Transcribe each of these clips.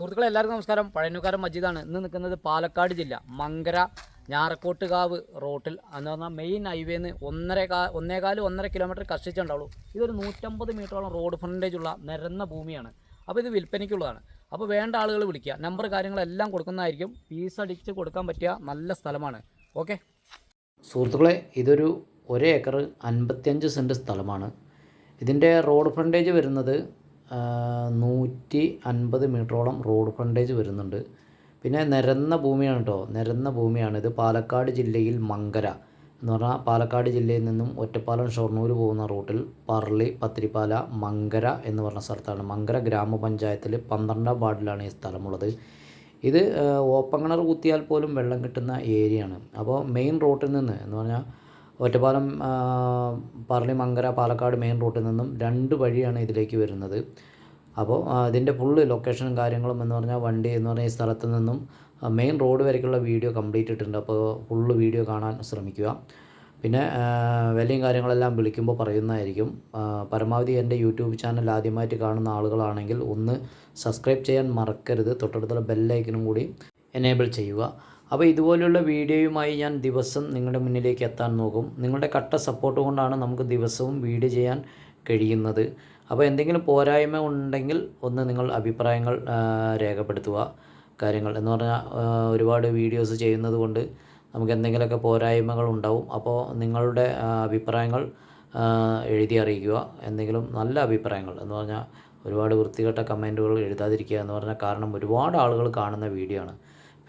സുഹൃത്തുക്കളെ എല്ലാവർക്കും നമസ്കാരം. പഴയനുകാരൻ മജീദാണ്. ഇന്ന് നിൽക്കുന്നത് പാലക്കാട് ജില്ല മങ്കര ഞാറക്കോട്ടുകാവ് റോട്ടിൽ. എന്ന് പറഞ്ഞാൽ മെയിൻ ഹൈവേന്ന് ഒന്നര കാ ഒന്നേകാൽ ഒന്നര കിലോമീറ്റർ കഷ്ടിച്ചുണ്ടാവുള്ളൂ ഇതൊരു നൂറ്റമ്പത് മീറ്ററോളം റോഡ് ഫ്രണ്ടേജ് ഉള്ള നിരന്ന ഭൂമിയാണ്. അപ്പോൾ ഇത് വിൽപ്പനയ്ക്കുള്ളതാണ്. അപ്പോൾ വേണ്ട ആളുകൾ വിളിക്കുക. നമ്പർ കാര്യങ്ങളെല്ലാം കൊടുക്കുന്നതായിരിക്കും. ഫീസ് അടിച്ച് കൊടുക്കാൻ പറ്റിയ നല്ല സ്ഥലമാണ്. ഓക്കെ സുഹൃത്തുക്കളെ ഇതൊരു ഒരേക്കർ അൻപത്തിയഞ്ച് സെന്റ് സ്ഥലമാണ്. ഇതിന്റെ റോഡ് ഫ്രണ്ടേജ് വരുന്നത് നൂറ്റി അൻപത് മീറ്ററോളം റോഡ് ഫ്രണ്ടേജ് വരുന്നുണ്ട്. പിന്നെ നിരന്ന ഭൂമിയാണ് കേട്ടോ നിരന്ന ഭൂമിയാണ്. ഇത് പാലക്കാട് ജില്ലയിൽ മങ്കര എന്ന് പറഞ്ഞാൽ പാലക്കാട് ജില്ലയിൽ നിന്നും ഒറ്റപ്പാലം ഷൊർണൂർ പോകുന്ന റൂട്ടിൽ പറളി പത്തിരിപ്പാല മങ്കര എന്ന് പറഞ്ഞ സ്ഥലത്താണ്. മങ്കര ഗ്രാമപഞ്ചായത്തിൽ പന്ത്രണ്ടാം വാർഡിലാണ് ഈ സ്ഥലമുള്ളത്. ഇത് ഓപ്പൺ കിണർ കുത്തിയാൽ പോലും വെള്ളം കിട്ടുന്ന ഏരിയയാണ്. അപ്പോൾ മെയിൻ റോട്ടിൽ നിന്ന് എന്ന് പറഞ്ഞാൽ ഒറ്റപ്പാലം മങ്കര പാലക്കാട് മെയിൻ റൂട്ടിൽ നിന്നും രണ്ട് വഴിയാണ് ഇതിലേക്ക് വരുന്നത്. അപ്പോൾ ഇതിന്റെ ഫുള്ള് ലൊക്കേഷനും കാര്യങ്ങളും എന്ന് പറഞ്ഞാൽ വണ്ടി എന്ന് പറഞ്ഞാൽ ഈ സ്ഥലത്ത് നിന്നും മെയിൻ റോഡ് വരയ്ക്കുള്ള വീഡിയോ കംപ്ലീറ്റ് ഇട്ടിട്ടുണ്ട്. അപ്പോൾ ഫുള്ള് വീഡിയോ കാണാൻ ശ്രമിക്കുക. പിന്നെ വിലയും കാര്യങ്ങളെല്ലാം വിളിക്കുമ്പോൾ പറയുന്നതായിരിക്കും. പരമാവധി എന്റെ യൂട്യൂബ് ചാനൽ ആദ്യമായിട്ട് കാണുന്ന ആളുകളാണെങ്കിൽ ഒന്ന് സബ്സ്ക്രൈബ് ചെയ്യാൻ മറക്കരുത്. തൊട്ടടുത്തുള്ള ബെല്ലൈക്കനും കൂടി എനേബിൾ ചെയ്യുക. അപ്പോൾ ഇതുപോലെയുള്ള വീഡിയോയുമായി ഞാൻ ദിവസം നിങ്ങളുടെ മുന്നിലേക്ക് എത്താൻ നോക്കും. നിങ്ങളുടെ കട്ട സപ്പോർട്ട് കൊണ്ടാണ് നമുക്ക് ദിവസവും വീഡിയോ ചെയ്യാൻ കഴിയുന്നത്. അപ്പോൾ എന്തെങ്കിലും പോരായ്മ ഉണ്ടെങ്കിൽ ഒന്ന് നിങ്ങൾ അഭിപ്രായങ്ങൾ രേഖപ്പെടുത്തുക. കാര്യങ്ങൾ എന്ന് പറഞ്ഞാൽ ഒരുപാട് വീഡിയോസ് ചെയ്യുന്നത് കൊണ്ട് നമുക്ക് എന്തെങ്കിലുമൊക്കെ പോരായ്മകൾ ഉണ്ടാവും. അപ്പോൾ നിങ്ങളുടെ അഭിപ്രായങ്ങൾ എഴുതി അറിയിക്കുക. എന്തെങ്കിലും നല്ല അഭിപ്രായങ്ങൾ എന്ന് പറഞ്ഞാൽ ഒരുപാട് വൃത്തികെട്ട കമന്റുകൾ എഴുതാതിരിക്കുക എന്ന് പറഞ്ഞാൽ കാരണം ഒരുപാട് ആളുകൾ കാണുന്ന വീഡിയോ ആണ്.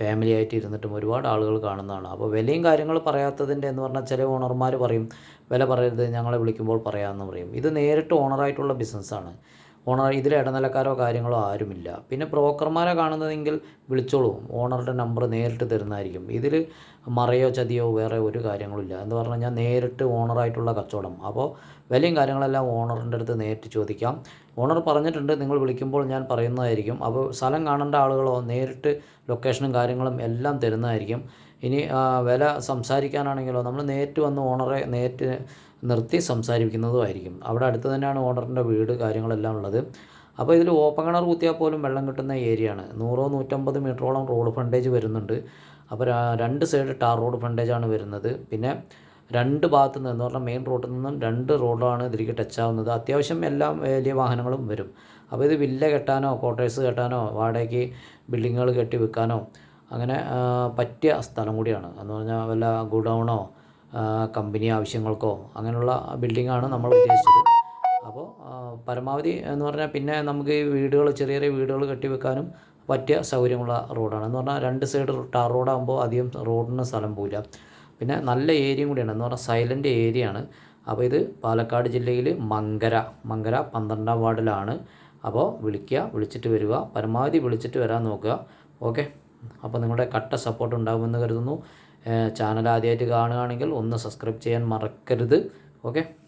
ഫാമിലി ആയിട്ട് ഇരുന്നിട്ടും ഒരുപാട് ആളുകൾ കാണുന്നതാണ്. അപ്പോൾ വിലയും കാര്യങ്ങൾ പറയാത്തതിന്റെ എന്ന് പറഞ്ഞാൽ ചില ഓണർമാർ പറയും വില പറയരുത് ഞങ്ങളെ വിളിക്കുമ്പോൾ പറയാമെന്ന് പറയും. ഇത് നേരിട്ട് ഓണറായിട്ടുള്ള ബിസിനസ്സാണ് ഓണർ ഇതിൽ ഇടനിലക്കാരോ കാര്യങ്ങളോ ആരുമില്ല. പിന്നെ ബ്രോക്കർമാരെ കാണുന്നതെങ്കിൽ വിളിച്ചോളൂ. ഓണറുടെ നമ്പർ നേരിട്ട് തരുന്നതായിരിക്കും. ഇതിൽ മറയോ ചതിയോ വേറെ ഒരു കാര്യങ്ങളുമില്ല. എന്ന് പറഞ്ഞു കഴിഞ്ഞാൽ നേരിട്ട് ഓണറായിട്ടുള്ള കച്ചവടം. അപ്പോൾ വിലയും കാര്യങ്ങളെല്ലാം ഓണറിന്റെ അടുത്ത് നേരിട്ട് ചോദിക്കാം. ഓണർ പറഞ്ഞിട്ടുണ്ട് നിങ്ങൾ വിളിക്കുമ്പോൾ ഞാൻ പറയുന്നതായിരിക്കും. അപ്പോൾ സ്ഥലം കാണേണ്ട ആളുകളോ നേരിട്ട് ലൊക്കേഷനും കാര്യങ്ങളും എല്ലാം തരുന്നതായിരിക്കും. ഇനി വില സംസാരിക്കാനാണെങ്കിലോ നമ്മൾ നേരിട്ട് വന്ന് ഓണറെ നേരിട്ട് നിർത്തി സംസാരിക്കുന്നതുമായിരിക്കും. അവിടെ അടുത്ത് തന്നെയാണ് ഓണറിന്റെ വീട് കാര്യങ്ങളെല്ലാം ഉള്ളത്. അപ്പോൾ ഇതിൽ ഓപ്പൺ കിണർ കുത്തിയാൽ പോലും വെള്ളം കിട്ടുന്ന ഏരിയയാണ്. നൂറോ നൂറ്റമ്പത് മീറ്ററോളം റോഡ് ഫ്രണ്ടേജ് വരുന്നുണ്ട്. അപ്പോൾ രണ്ട് സൈഡ് ടാർ റോഡ് ഫ്രണ്ടേജാണ് വരുന്നത്. പിന്നെ രണ്ട് ഭാഗത്തു നിന്ന് എന്ന് പറഞ്ഞാൽ മെയിൻ റോഡിൽ നിന്നും രണ്ട് റോഡാണ് ഇതിലേക്ക് ടച്ച് ആവുന്നത്. അത്യാവശ്യം എല്ലാ വലിയ വാഹനങ്ങളും വരും. അപ്പോൾ ഇത് വില്ല കെട്ടാനോ ക്വാർട്ടേഴ്സ് കെട്ടാനോ വാടകയ്ക്ക് ബിൽഡിങ്ങുകൾ കെട്ടി വെക്കാനോ അങ്ങനെ പറ്റിയ സ്ഥലം കൂടിയാണ്. എന്ന് പറഞ്ഞാൽ വല്ല ഗുഡൗണോ കമ്പനി ആവശ്യങ്ങൾക്കോ അങ്ങനെയുള്ള ബിൽഡിങ്ങാണ് നമ്മൾ ഉദ്ദേശിച്ചത്. അപ്പോൾ പരമാവധി എന്ന് പറഞ്ഞാൽ പിന്നെ നമുക്ക് ഈ വീടുകൾ ചെറിയ ചെറിയ വീടുകൾ കെട്ടിവെക്കാനും പറ്റിയ സൗകര്യമുള്ള റോഡാണ്. എന്ന് പറഞ്ഞാൽ രണ്ട് സൈഡ് ടാർ റോഡാകുമ്പോൾ അധികം റോഡിന് സ്ഥലം പോവില്ല. പിന്നെ നല്ല ഏരിയയും കൂടിയാണ്. എന്ന് പറഞ്ഞാൽ സൈലന്റ് ആണ് അപ്പോൾ ഇത് പാലക്കാട് ജില്ലയിൽ മങ്കര മങ്കര പന്ത്രണ്ടാം വാർഡിലാണ്. അപ്പോൾ വിളിക്കുക വിളിച്ചിട്ട് വരിക. പരമാവധി വിളിച്ചിട്ട് വരാൻ നോക്കുക. ഓക്കെ. അപ്പോൾ നിങ്ങളുടെ കട്ട സപ്പോർട്ട് ഉണ്ടാകുമെന്ന് കരുതുന്നു. ചാനൽ ആദ്യമായിട്ട് കാണുകയാണെങ്കിൽ ഒന്ന് സബ്സ്ക്രൈബ് ചെയ്യാൻ മറക്കരുത്. ഓക്കെ